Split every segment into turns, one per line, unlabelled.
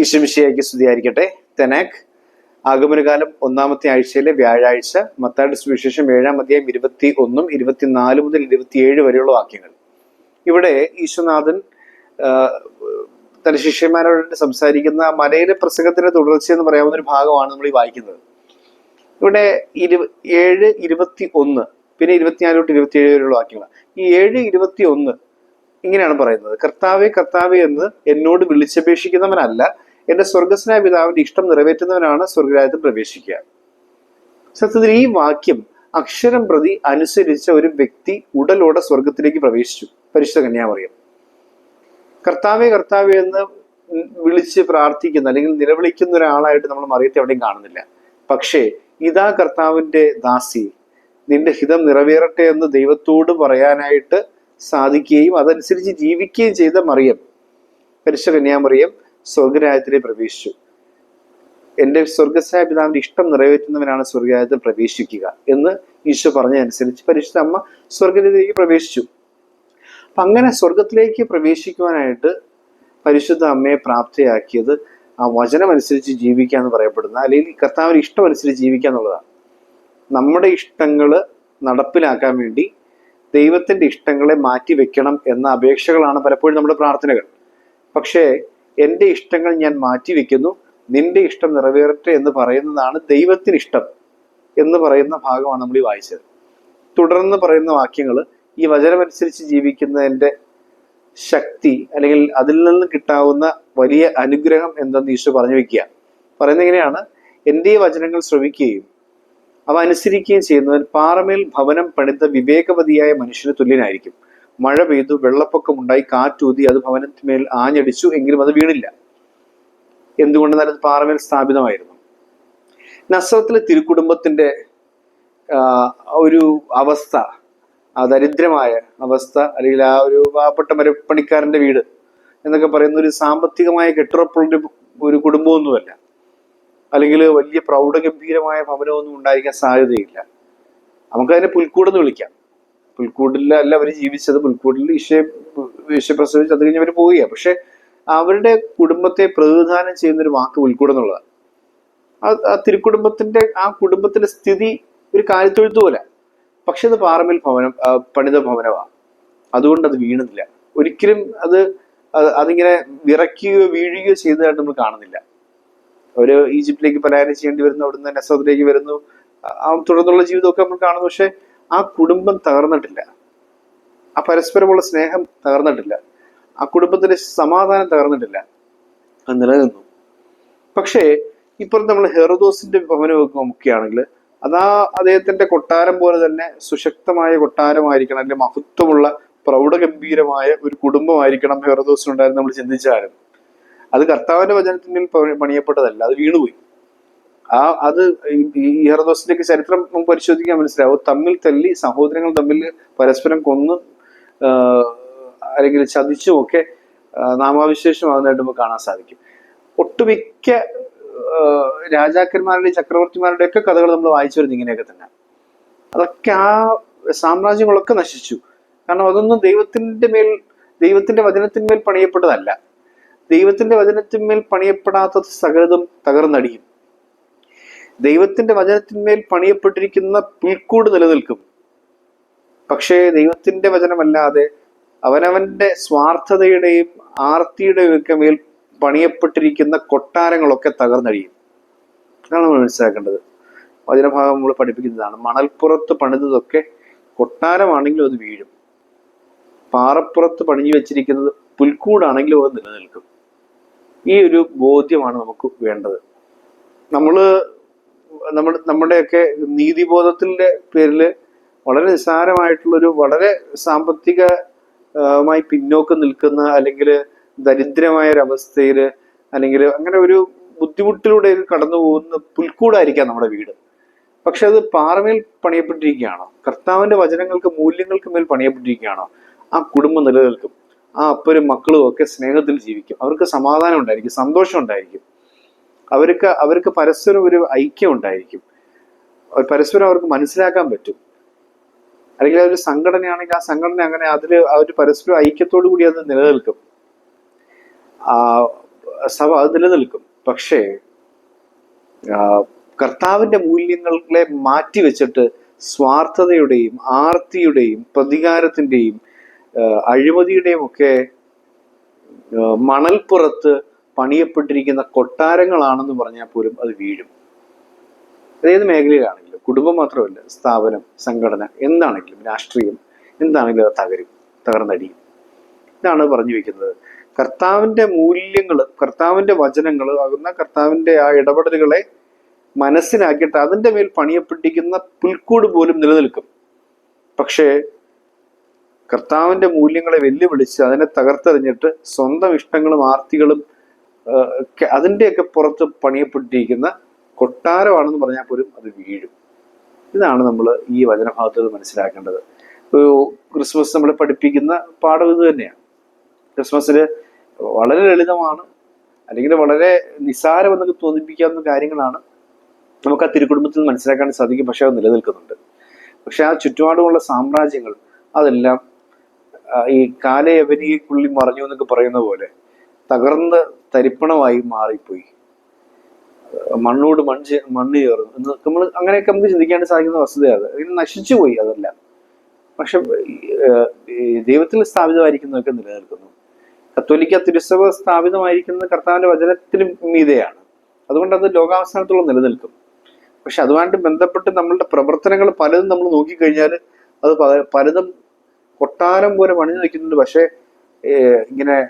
ഈശ്വമിശിയാക്കി സ്തുതിയായിരിക്കട്ടെ തെനാക് ആഗമനകാലം ഒന്നാമത്തെ ആഴ്ചയിലെ വ്യാഴാഴ്ച മത്താട് സുവിശേഷം ഏഴാം അധ്യായം ഇരുപത്തി ഒന്നും ഇരുപത്തിനാല് മുതൽ ഇരുപത്തിയേഴ് വരെയുള്ള വാക്യങ്ങൾ. ഇവിടെ ഈശ്വനാഥൻ തന്റെ ശിഷ്യന്മാരോട് സംസാരിക്കുന്ന മലയിലെ പ്രസംഗത്തിന്റെ തുടർച്ച എന്ന് പറയാവുന്ന ഒരു ഭാഗമാണ് നമ്മൾ ഈ വായിക്കുന്നത്. ഇവിടെ ഇരു ഏഴ് ഇരുപത്തി ഒന്ന് പിന്നെ ഇരുപത്തിനാല് തൊട്ട് ഇരുപത്തിയേഴ് വരെയുള്ള വാക്യങ്ങൾ. ഈ ഏഴ് ഇരുപത്തി ഒന്ന് ഇങ്ങനെയാണ് പറയുന്നത്. കർത്താവെ കർത്താവെ എന്ന് എന്നോട് വിളിച്ചപേക്ഷിക്കുന്നവനല്ല എന്റെ സ്വർഗസ്നായ പിതാവിന്റെ ഇഷ്ടം നിറവേറ്റുന്നവനാണ് സ്വർഗരാജ്യത്തിൽ പ്രവേശിക്കുക. സത്യത്തിൽ ഈ വാക്യം അക്ഷരം പ്രതി അനുസരിച്ച ഒരു വ്യക്തി ഉടലോടെ സ്വർഗത്തിലേക്ക് പ്രവേശിച്ചു. പരിശുദ്ധ കന്യാമറിയം. കർത്താവെ കർത്താവെ എന്ന് വിളിച്ച് പ്രാർത്ഥിക്കുന്ന അല്ലെങ്കിൽ നിലവിളിക്കുന്ന ഒരാളായിട്ട് നമ്മൾ മറിയത്തെ എവിടെയും കാണുന്നില്ല. പക്ഷേ ഇതാ കർത്താവിന്റെ ദാസി. നിന്റെ ഹിതം നിറവേറട്ടെ എന്ന് ദൈവത്തോട് പറയാനായിട്ട് സാധിക്കുകയും അതനുസരിച്ച് ജീവിക്കുകയും ചെയ്ത മറിയം. പരിശുദ്ധ കന്യാമറിയം സ്വർഗരാജ്യത്തിലേക്ക് പ്രവേശിച്ചു. എന്റെ സ്വർഗസ്നായ പിതാവിന്റെ ഇഷ്ടം നിറവേറ്റുന്നവനാണ് സ്വർഗരാജ്യത്തിൽ പ്രവേശിക്കുക എന്ന് ഈശോ പറഞ്ഞതനുസരിച്ച് പരിശുദ്ധ അമ്മ സ്വർഗത്തിലേക്ക് പ്രവേശിച്ചു. അപ്പൊ അങ്ങനെ സ്വർഗത്തിലേക്ക് പ്രവേശിക്കുവാനായിട്ട് പരിശുദ്ധ അമ്മയെ പ്രാപ്തിയാക്കിയത് ആ വചനമനുസരിച്ച് ജീവിക്കുക എന്ന് പറയപ്പെടുന്ന അല്ലെങ്കിൽ കർത്താവിന് ഇഷ്ടം അനുസരിച്ച് ജീവിക്കുക എന്നുള്ളതാണ്. നമ്മുടെ ഇഷ്ടങ്ങൾ നടപ്പിലാക്കാൻ വേണ്ടി ദൈവത്തിന്റെ ഇഷ്ടങ്ങളെ മാറ്റി വെക്കണം എന്ന അപേക്ഷകളാണ് പലപ്പോഴും നമ്മുടെ പ്രാർത്ഥനകൾ. പക്ഷേ എന്റെ ഇഷ്ടങ്ങൾ ഞാൻ മാറ്റി വെക്കുന്നു നിന്റെ ഇഷ്ടം നിറവേറട്ടെ എന്ന് പറയുന്നതാണ് ദൈവത്തിന് ഇഷ്ടം എന്ന് പറയുന്ന ഭാഗമാണ് നമ്മൾ ഈ വായിച്ചത്. തുടർന്ന് പറയുന്ന വാക്യങ്ങൾ ഈ വചനമനുസരിച്ച് ജീവിക്കുന്നതിന്റെ ശക്തി അല്ലെങ്കിൽ അതിൽ നിന്ന് കിട്ടാവുന്ന വലിയ അനുഗ്രഹം എന്തെന്ന് ഈശോ പറഞ്ഞു വെക്കുക. പറയുന്നത് എങ്ങനെയാണ്? എന്റെ വചനങ്ങൾ ശ്രവിക്കുകയും അവ അനുസരിക്കുകയും ചെയ്യുന്നവൻ പാറമേൽ ഭവനം പണിത വിവേകവതിയായ മനുഷ്യന് തുല്യനായിരിക്കും. മഴ പെയ്തു വെള്ളപ്പൊക്കമുണ്ടായി കാറ്റൂതി അത് ഭവനത്തിന്മേൽ ആഞ്ഞടിച്ചു എങ്കിലും അത് വീണില്ല. എന്തുകൊണ്ടെന്നാൽ അത് പാറമേൽ സ്ഥാപിതമായിരുന്നു. നസ്രത്തിലെ തിരുക്കുടുംബത്തിന്റെ ഒരു അവസ്ഥ ആ ദരിദ്രമായ അവസ്ഥ അല്ലെങ്കിൽ ആ ഒരു പാവപ്പെട്ട മരപ്പണിക്കാരന്റെ വീട് എന്നൊക്കെ പറയുന്ന ഒരു സാമ്പത്തികമായ കെട്ടുറപ്പുള്ള ഒരു കുടുംബമൊന്നുമല്ല. അല്ലെങ്കിൽ വലിയ പ്രൗഢഗംഭീരമായ ഭവനമൊന്നും ഉണ്ടായിരിക്കാൻ സാധ്യതയില്ല. നമുക്കതിനെ പുൽക്കൂടെന്ന് വിളിക്കാം. പുൽക്കൂടിലല്ല അവർ ജീവിച്ചത് പുൽക്കൂട്ടിൽ ഈശോ ഈശോ പ്രസവിച്ച് അത് കഴിഞ്ഞ് അവർ പോവുകയാണ് പക്ഷെ അവരുടെ കുടുംബത്തെ പ്രതിനിധാനം ചെയ്യുന്ന ഒരു വാക്ക് പുൽക്കൂട് എന്നുള്ളതാണ് ആ- തിരുക്കുടുംബത്തിന്റെ ആ കുടുംബത്തിന്റെ സ്ഥിതി ഒരു കാര്യത്തൊഴുത്ത് പോലെ. പക്ഷെ അത് പാറമേൽ ഭവനം പണിത ഭവനമാണ് അതുകൊണ്ട് അത് വീണുന്നില്ല ഒരിക്കലും അത് അത് അതിങ്ങനെ വിറയ്ക്കുകയോ വീഴുകയോ ചെയ്തതായിട്ട് നമ്മൾ കാണുന്നില്ല. അവർ ഈജിപ്തിലേക്ക് പലായനം ചെയ്യേണ്ടി വരുന്നു അവിടുന്ന് നെസത്തിലേക്ക് വരുന്നു. ആ തുടർന്നുള്ള ജീവിതമൊക്കെ നമ്മൾ കാണുന്നു. പക്ഷെ ആ കുടുംബം തകർന്നിട്ടില്ല. ആ പരസ്പരമുള്ള സ്നേഹം തകർന്നിട്ടില്ല. ആ കുടുംബത്തിന്റെ സമാധാനം അത് നിലനിന്നു. പക്ഷേ ഇപ്പുറത്ത് നമ്മൾ ഹെറോദോസിന്റെ ഭവനമൊക്കെ നോക്കുകയാണെങ്കിൽ അതാ അദ്ദേഹത്തിന്റെ കൊട്ടാരം പോലെ തന്നെ സുശക്തമായ കൊട്ടാരമായിരിക്കണം അല്ലെങ്കിൽ മഹത്വമുള്ള പ്രൗഢഗംഭീരമായ ഒരു കുടുംബമായിരിക്കണം ഹെറോദോസിനുണ്ടായിരുന്നു നമ്മൾ ചിന്തിച്ചാലും. അത് കർത്താവിന്റെ വചനത്തിന്മേൽ പണിയപ്പെട്ടതല്ല അത് വീണുപോയി. ആ അത് ഈ- ഹെറദോസിന്റെയൊക്കെ ചരിത്രം പരിശോധിക്കാൻ മനസ്സിലാവും തമ്മിൽ തല്ലി സഹോദരങ്ങൾ തമ്മിൽ പരസ്പരം കൊന്ന് അല്ലെങ്കിൽ ചതിച്ചും ഒക്കെ നാമാവിശേഷം നാമാവിശേഷമാകുന്നതായിട്ട് നമുക്ക് കാണാൻ സാധിക്കും. ഒട്ടുമിക്ക രാജാക്കന്മാരുടെയും ചക്രവർത്തിമാരുടെ ഒക്കെ കഥകൾ നമ്മൾ വായിച്ചു വരുന്നത് ഇങ്ങനെയൊക്കെ തന്നെ. അതൊക്കെ ആ സാമ്രാജ്യങ്ങളൊക്കെ നശിച്ചു. കാരണം അതൊന്നും ദൈവത്തിന്റെ മേൽ ദൈവത്തിന്റെ വചനത്തിന്മേൽ പണിയപ്പെട്ടതല്ല. ദൈവത്തിന്റെ വചനത്തിന്മേൽ പണിയപ്പെടാത്ത സകലതും തകർന്നടിയും. ദൈവത്തിന്റെ വചനത്തിന്മേൽ പണിയപ്പെട്ടിരിക്കുന്ന പുൽക്കൂട് നിലനിൽക്കും. പക്ഷേ ദൈവത്തിന്റെ വചനമല്ലാതെ അവനവന്റെ സ്വാർത്ഥതയുടെയും ആർത്തിയുടെയും ഒക്കെ മേൽ പണിയപ്പെട്ടിരിക്കുന്ന കൊട്ടാരങ്ങളൊക്കെ തകർന്നടിയും. അതാണ് നമ്മൾ മനസ്സിലാക്കേണ്ടത്. വചനഭാഗം നമ്മൾ പഠിപ്പിക്കുന്നതാണ്. മണൽപ്പുറത്ത് പണിതതൊക്കെ കൊട്ടാരമാണെങ്കിലും അത് വീഴും. പാറപ്പുറത്ത് പണിഞ്ഞു വെച്ചിരിക്കുന്നത് പുൽക്കൂടാണെങ്കിലും അത് നിലനിൽക്കും. ഈ ഒരു ബോധ്യമാണ് നമുക്ക് വേണ്ടത്. നമ്മൾ നമ്മുടെ നമ്മുടെയൊക്കെ നീതിബോധത്തിന്റെ പേരിൽ വളരെ നിസ്സാരമായിട്ടുള്ളൊരു വളരെ സാമ്പത്തികമായി പിന്നോക്കം നിൽക്കുന്ന അല്ലെങ്കിൽ ദരിദ്രമായ ഒരു അവസ്ഥയിൽ അല്ലെങ്കിൽ അങ്ങനെ ഒരു ബുദ്ധിമുട്ടിലൂടെ കടന്നു പോകുന്ന പുൽക്കൂടായിരിക്കാം നമ്മുടെ വീട്. പക്ഷെ അത് പാറമേൽ പണിയപ്പെട്ടിരിക്കുകയാണോ? കർത്താവിന്റെ വചനങ്ങൾക്ക് മൂല്യങ്ങൾക്ക് മേൽ പണിയപ്പെട്ടിരിക്കുകയാണോ? ആ കുടുംബം നിലനിൽക്കും. ആ അപ്പരും മക്കളും ഒക്കെ സ്നേഹത്തിൽ ജീവിക്കും. അവർക്ക് സമാധാനം ഉണ്ടായിരിക്കും സന്തോഷം ഉണ്ടായിരിക്കും. അവർക്ക് അവർക്ക് പരസ്പരം ഒരു ഐക്യം ഉണ്ടായിരിക്കും. പരസ്പരം അവർക്ക് മനസ്സിലാക്കാൻ പറ്റും. അല്ലെങ്കിൽ അതൊരു സംഘടനയാണെങ്കിൽ ആ സംഘടന അങ്ങനെ അതിൽ അവർ പരസ്പരം ഐക്യത്തോടു കൂടി അത് നിലനിൽക്കും. ആ സഭ അത് നിലനിൽക്കും. പക്ഷേ കർത്താവിന്റെ മൂല്യങ്ങളെ മാറ്റി വെച്ചിട്ട് സ്വാർത്ഥതയുടെയും ആർത്തിയുടെയും പ്രതികാരത്തിന്റെയും അഴിമതിയുടെയും ഒക്കെ മണൽപ്പുറത്ത് പണിയപ്പെട്ടിരിക്കുന്ന കൊട്ടാരങ്ങളാണെന്ന് പറഞ്ഞാൽ പോലും അത് വീഴും. ഏത് മേഖലയിലാണെങ്കിലും കുടുംബം മാത്രമല്ല സ്ഥാപനം സംഘടന എന്താണെങ്കിലും രാഷ്ട്രീയം എന്താണെങ്കിലും അത് തകരും തകർന്നടിയും. ഇതാണ് പറഞ്ഞു വെക്കുന്നത്. കർത്താവിന്റെ മൂല്യങ്ങൾ കർത്താവിന്റെ വചനങ്ങൾ ആകുന്ന കർത്താവിന്റെ ആ ഇടപെടലുകളെ മനസ്സിലാക്കിയിട്ട് അതിന്റെ മേൽ പണിയപ്പെട്ടിരിക്കുന്ന പുൽക്കൂട് പോലും നിലനിൽക്കും. പക്ഷേ കർത്താവിന്റെ മൂല്യങ്ങളെ വെല്ലുവിളിച്ച് അതിനെ തകർത്തെറിഞ്ഞിട്ട് സ്വന്തം ഇഷ്ടങ്ങളും ആർത്തികളും അതിന്റെയൊക്കെ പുറത്ത് പണിയപ്പെട്ടിരിക്കുന്ന കൊട്ടാരമാണെന്ന് പറഞ്ഞാൽ പോലും അത് വീഴും. ഇതാണ് നമ്മൾ ഈ വചനഭാഗത്ത് മനസ്സിലാക്കേണ്ടത്. ക്രിസ്മസ് നമ്മളെ പഠിപ്പിക്കുന്ന പാഠം ഇത് തന്നെയാണ്. ക്രിസ്മസിന് വളരെ ലളിതമാണ് അല്ലെങ്കിൽ വളരെ നിസാരമെന്നൊക്കെ തോന്നിപ്പിക്കാവുന്ന കാര്യങ്ങളാണ് നമുക്ക് ആ തിരുക്കുടുംബത്തിൽ നിന്ന് മനസ്സിലാക്കാൻ സാധിക്കും പക്ഷെ അത് നിലനിൽക്കുന്നുണ്ട്. പക്ഷെ ആ ചുറ്റുപാടുമുള്ള സാമ്രാജ്യങ്ങൾ അതെല്ലാം ഈ കാലയവനിക്കുള്ളിൽ മറഞ്ഞു എന്നൊക്കെ പറയുന്ന പോലെ തകർന്ന് തരിപ്പണമായി മാറിപ്പോയി. മണ്ണോട് മണ്ണ് മണ്ണ് ചേർന്നു. എന്ന് നമ്മൾ അങ്ങനെയൊക്കെ നമുക്ക് ചിന്തിക്കാൻ സാധിക്കുന്ന വസ്തുതയാണ്. ഇത് നശിച്ചു പോയി അതെല്ലാം. പക്ഷെ ദൈവത്തിൽ സ്ഥാപിതമായിരിക്കുന്നതൊക്കെ നിലനിൽക്കുന്നു. കത്തോലിക്ക തിരുസഭ സ്ഥാപിതമായിരിക്കുന്ന കർത്താവിന്റെ വചനത്തിന് മീതെയാണ് അതുകൊണ്ട് അത് ലോകാവസാനത്തോളം നിലനിൽക്കും. പക്ഷെ അതുമായിട്ട് ബന്ധപ്പെട്ട് നമ്മളുടെ പ്രവർത്തനങ്ങൾ പലതും നമ്മൾ നോക്കിക്കഴിഞ്ഞാൽ അത് പല- പലതും കൊട്ടാരം പോലെ പണിഞ്ഞു നിൽക്കുന്നുണ്ട്. പക്ഷെ ഇങ്ങനെ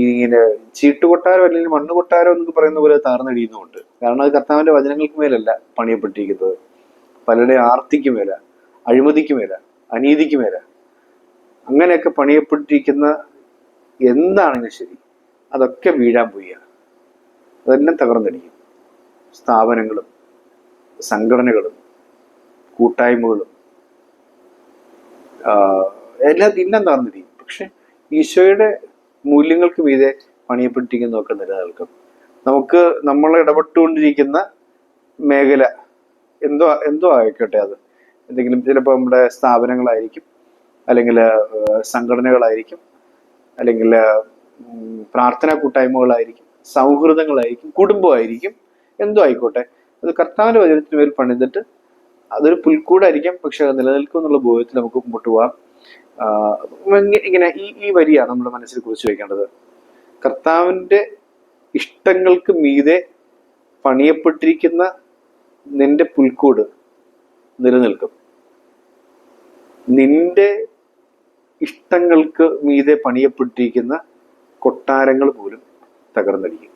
ഇങ്ങനെ ചീട്ടുകൊട്ടാരം അല്ലെങ്കിൽ മണ്ണ് കൊട്ടാരം എന്നൊക്കെ പറയുന്ന പോലെ താർന്നടിയുന്നുമുണ്ട് കാരണം അത് കർത്താവിന്റെ വചനങ്ങൾക്ക് മേലല്ല പണിയപ്പെട്ടിരിക്കുന്നത്. പലരുടെ ആർത്തിക്ക് മേല അഴിമതിക്ക് മേല അനീതിക്ക് മേല. അങ്ങനെയൊക്കെ പണിയപ്പെട്ടിരിക്കുന്ന എന്താണെങ്കിലും ശരി അതൊക്കെ വീഴാൻ പോവുകയാണ്. അതെല്ലാം തകർന്നടിക്കും. സ്ഥാപനങ്ങളും സംഘടനകളും കൂട്ടായ്മകളും എല്ലാം എല്ലാം തകർന്നിരിക്കും പക്ഷെ ഈശോയുടെ മൂല്യങ്ങൾക്ക് മീതെ പണിയപ്പെട്ടിരിക്കുന്നതൊക്കെ നിലനിൽക്കും. നമുക്ക് നമ്മൾ ഇടപെട്ടുകൊണ്ടിരിക്കുന്ന മേഖല എന്തോ എന്തോ ആയിക്കോട്ടെ അത്. എന്തെങ്കിലും ചിലപ്പോൾ നമ്മുടെ സ്ഥാപനങ്ങളായിരിക്കും അല്ലെങ്കിൽ സംഘടനകളായിരിക്കും അല്ലെങ്കിൽ പ്രാർത്ഥനാ കൂട്ടായ്മകളായിരിക്കും സൗഹൃദങ്ങളായിരിക്കും കുടുംബമായിരിക്കും എന്തോ ആയിക്കോട്ടെ. അത് കർത്താവിന്റെ വചനത്തിന് മേൽ പണിതിട്ട് അതൊരു പുൽക്കൂടായിരിക്കാം പക്ഷെ അത് നിലനിൽക്കും എന്നുള്ള ബോധത്തിൽ നമുക്ക് മുമ്പോട്ട് ഇങ്ങ- ഇങ്ങനെ ഈ ഈ വരിയാണ് നമ്മുടെ മനസ്സിൽ കുറിച്ച് വയ്ക്കേണ്ടത് കർത്താവിന്റെ ഇഷ്ടങ്ങൾക്ക് മീതെ പണിയപ്പെട്ടിരിക്കുന്ന നിന്റെ പുൽക്കൂട് നിലനിൽക്കും. നിന്റെ ഇഷ്ടങ്ങൾക്ക് മീതെ പണിയപ്പെട്ടിരിക്കുന്ന കൊട്ടാരങ്ങൾ പോലും തകർന്നടിക്കും.